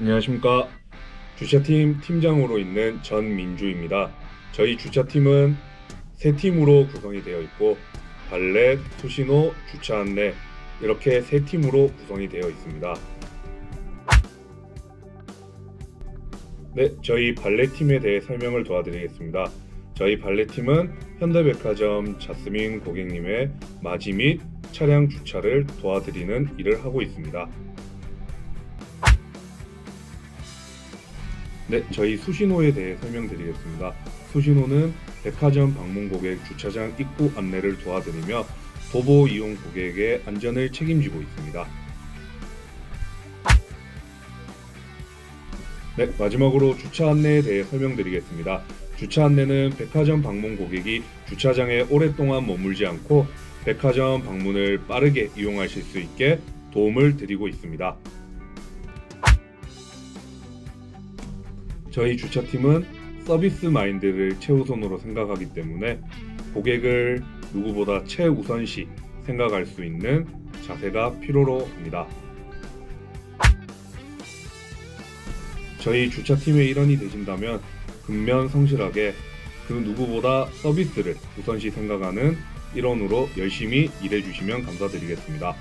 안녕하십니까. 주차팀 팀장으로 있는 전민주입니다. 저희 주차팀은 세 팀으로 구성이 되어 있고 발렛, 수신호, 주차 안내 이렇게 세 팀으로 구성이 되어 있습니다. 네, 저희 발렛 팀에 대해 설명을 도와드리겠습니다. 저희 발렛 팀은 현대백화점 자스민 고객님의 맞이 및 차량 주차를 도와드리는 일을 하고 있습니다. 네, 저희 수신호에 대해 설명드리겠습니다. 수신호는 백화점 방문 고객 주차장 입구 안내를 도와드리며 도보 이용 고객의 안전을 책임지고 있습니다. 네, 마지막으로 주차 안내에 대해 설명드리겠습니다. 주차 안내는 백화점 방문 고객이 주차장에 오랫동안 머물지 않고 백화점 방문을 빠르게 이용하실 수 있게 도움을 드리고 있습니다. 저희 주차팀은 서비스 마인드를 최우선으로 생각하기 때문에 고객을 누구보다 최우선시 생각할 수 있는 자세가 필요로 합니다. 저희 주차팀의 일원이 되신다면 근면 성실하게 그 누구보다 서비스를 우선시 생각하는 일원으로 열심히 일해주시면 감사드리겠습니다.